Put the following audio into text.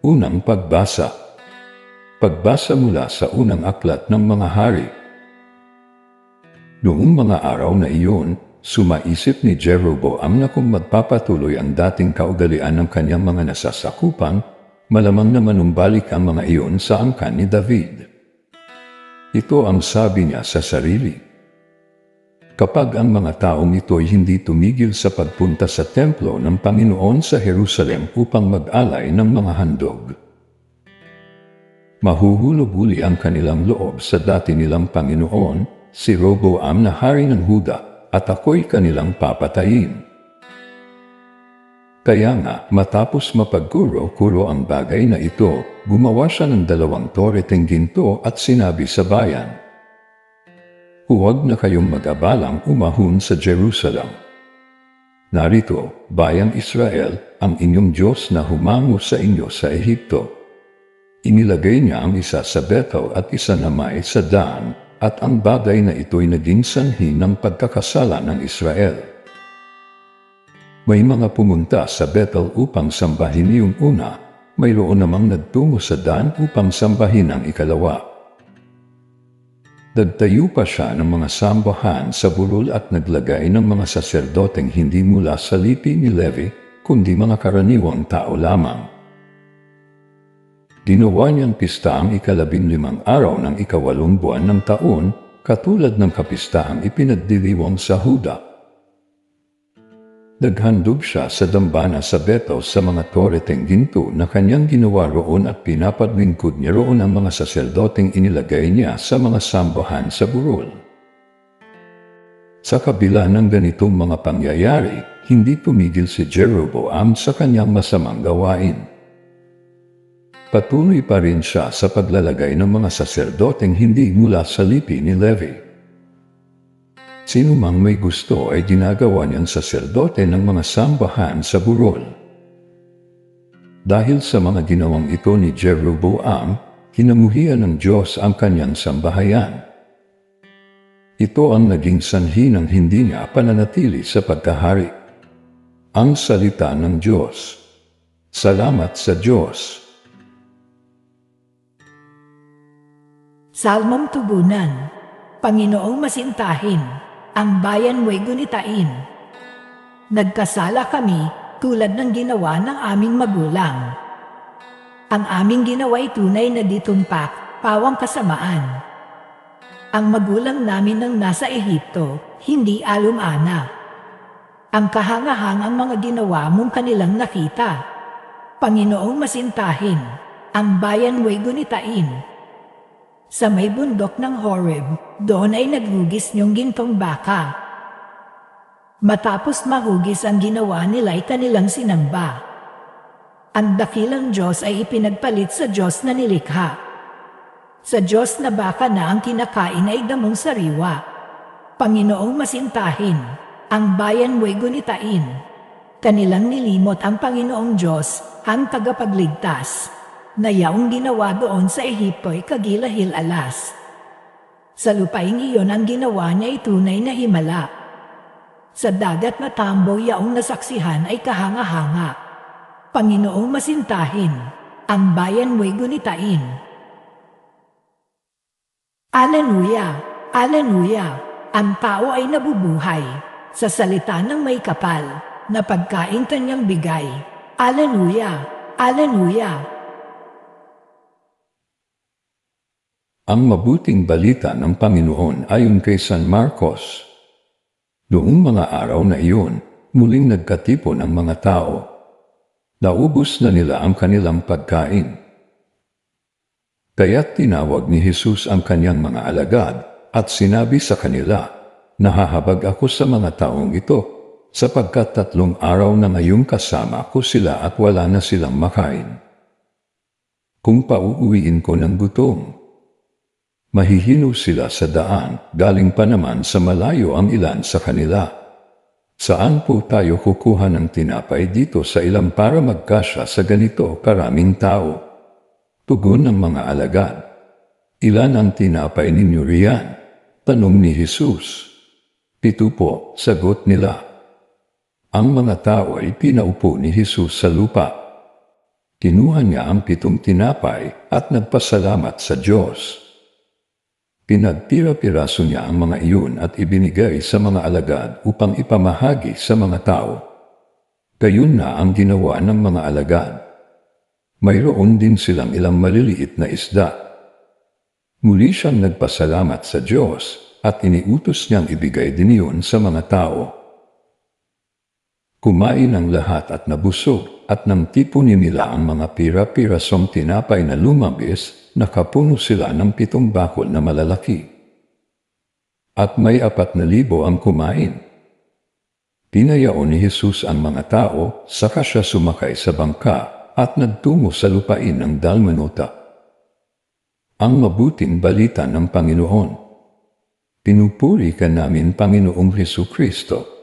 Unang pagbasa Pagbasa mula sa unang aklat ng mga hari. Noong mga araw na iyon, sumaisip ni Jeroboam na kung magpapatuloy ang dating kaugalian ng kanyang mga nasasakupan, malamang na manumbalik ang mga iyon sa angkan ni David. Ito ang sabi niya sa sarili. Kapag ang mga taong ito ay hindi tumigil sa pagpunta sa templo ng Panginoon sa Jerusalem upang mag-alay ng mga handog, mahuhulog uli ang kanilang loob sa dati nilang Panginoon, si Roboam na hari ng Huda, at ako'y kanilang papatayin. Kaya nga, matapos mapagkuro-kuro ang bagay na ito, gumawa siya ng dalawang toreteng ginto at sinabi sa bayan, Huwag na kayong mag-abalang umahon sa Jerusalem. Narito, bayang Israel, ang inyong Diyos na humango sa inyo sa Ehipto. Inilagay niya ang isa sa Bethel at isa namay sa Dan, at ang bagay na ito'y naging sanhi ng pagkakasala ng Israel. May mga pumunta sa Bethel upang sambahin yung una, mayroon namang nagtungo sa Dan upang sambahin ang ikalawa. Nagtayo pa siya ng mga sambahan sa burol at naglagay ng mga saserdoteng hindi mula sa lipi ni Levi, kundi mga karaniwang tao lamang. Ginawa niyang pista ang ikalabing limang araw ng ikawalong buwan ng taon, katulad ng kapistahang ipinagdiriwang sa Huda. Naghandog siya sa dambana sa Bethel sa mga toreteng ginto na kanyang ginawa roon at pinapadlingkod niya roon ang mga saserdoteng inilagay niya sa mga sambahan sa burol. Sa kabila ng ganitong mga pangyayari, hindi tumigil si Jeroboam sa kanyang masamang gawain. Patuloy pa rin siya sa paglalagay ng mga saserdoteng hindi mula sa lipi ni Levi. Sino mang may gusto ay ginagawa niyang saserdote ng mga sambahan sa burol. Dahil sa mga ginawang ito ni Jeroboam, kinamuhian ng Diyos ang kanyang sambahayan. Ito ang naging sanhi ng hindi niya pananatili sa pagkahari. Ang salita ng Diyos. Salamat sa Diyos. Salmong Tubunan Panginoong masintahin, ang bayan mo'y gunitain. Nagkasala kami tulad ng ginawa ng aming magulang. Ang aming ginawa'y tunay na ditumpak, pawang kasamaan. Ang magulang namin nang nasa Ehipto, hindi alumana. Ang kahangahangang mga ginawa mong kanilang nakita. Panginoong masintahin, ang bayan mo'y gunitain. Sa may bundok ng Horeb, doon ay naghugis niyong gintong baka. Matapos mahugis ang ginawa nila ay kanilang sinamba. Ang dakilang Diyos ay ipinagpalit sa Diyos na nilikha. Sa Diyos na baka na ang kinakain ay damong sariwa. Panginoong masintahin, ang bayan mo'y gunitain. Kanilang nilimot ang Panginoong Diyos, ang tagapagligtas na yaong ginawa doon sa Ehipto ay kagilahil alas. Sa lupaing iyon ang ginawa niya ay tunay na himala. Sa dagat na tambo yaong nasaksihan ay kahanga-hanga. Panginoong masintahin, ang bayan mo'y gunitain. Aleluya! Aleluya! Ang tao ay nabubuhay sa salita ng may kapal na pagkain kanyang bigay. Aleluya! Aleluya! Ang mabuting balita ng Panginoon ayon kay San Marcos. Noong mga araw na iyon, muling nagkatipon ang mga tao. Naubos na nila ang kanilang pagkain. Kaya't tinawag ni Jesus ang kanyang mga alagad at sinabi sa kanila, Nahahabag ako sa mga taong ito, sapagkat tatlong araw na ngayong kasama ko sila at wala na silang makain. Kung pauuwiin ko ng gutom, Mahihino sila sa daan, galing pa naman sa malayo ang ilan sa kanila. Saan po tayo kukuha ng tinapay dito sa ilang para magkasya sa ganito karaming tao? Tugon ng mga alagad. Ilan ang tinapay ninyo riyan? Tanong ni Jesus. Pito po, sagot nila. Ang mga tao ay pinaupo ni Jesus sa lupa. Kinuha niya ang pitong tinapay at nagpasalamat sa Diyos. Pinagpira-piraso niya ang mga iyon at ibinigay sa mga alagad upang ipamahagi sa mga tao. Gayon na ang ginawa ng mga alagad. Mayroon din silang ilang maliliit na isda. Muli siyang nagpasalamat sa Diyos at iniutos niyang ibigay din iyon sa mga tao. Kumain ang lahat at nabusog at nang tipunin nila ang mga pira-pirasong tinapay na lumabis, nakapuno sila ng pitong bakol na malalaki. At may apat na libo ang kumain. Pinayaon ni Jesus ang mga tao, saka siya sumakay sa bangka at nagtungo sa lupain ng Dalmanuta. Ang mabuting balita ng Panginoon. Pinupuri ka namin, Panginoong Heso Kristo